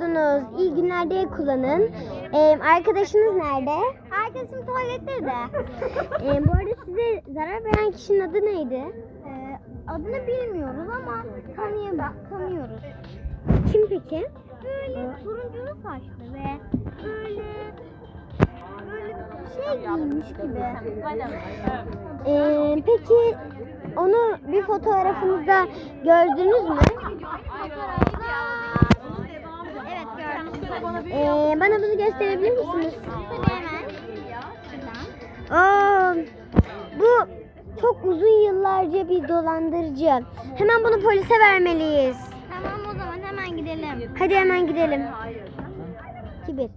oldunuz. İyi günler diye kullanın. Ee, arkadaşınız nerede? Arkadaşım tuvalette de. Ee, bu arada size zarar veren kişinin adı neydi? Ee, adını bilmiyoruz ama tanıyam tanıyoruz. Kim peki? Böyle turunculu saçlı ve böyle böyle bir şey giymiş gibi. Ee, peki onu bir fotoğrafınızda gördünüz mü? Evet gördüm. Ee, bana bunu gösterebilir misiniz? Aa, bu çok uzun yıllarca bir dolandırıcı. Hemen bunu polise vermeliyiz. Tamam o zaman hemen gidelim. Hadi hemen gidelim. Kibir.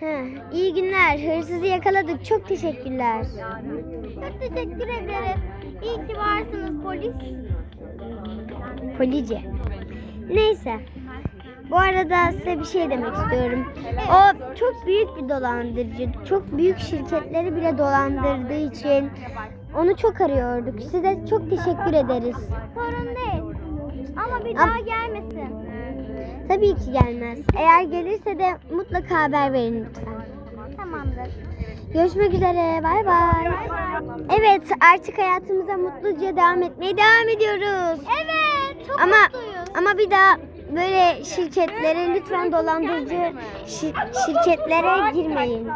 Ha, iyi günler. Hırsızı yakaladık. Çok teşekkürler. Çok teşekkür ederiz. İyi ki varsınız polis. Police. Neyse. Bu arada size bir şey demek istiyorum. O çok büyük bir dolandırıcı. Çok büyük şirketleri bile dolandırdığı için onu çok arıyorduk. Size çok teşekkür ederiz. Sorun değil. Ama bir daha gelmesin. Tabii ki gelmez. Eğer gelirse de mutlaka haber verin lütfen. Tamamdır. Görüşmek üzere. Bay bay. Evet, artık hayatımıza mutluca devam etmeye devam ediyoruz. Evet. Çok Ama mutluyuz. ama bir daha böyle şirketlere lütfen dolandırıcı şi- şirketlere girmeyin.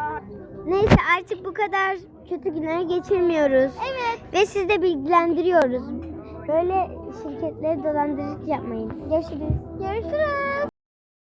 Neyse artık bu kadar kötü günler geçirmiyoruz. Evet. Ve sizi de bilgilendiriyoruz. Böyle şirketlere dolandırıcılık yapmayın. Görüşürüz. Görüşürüz.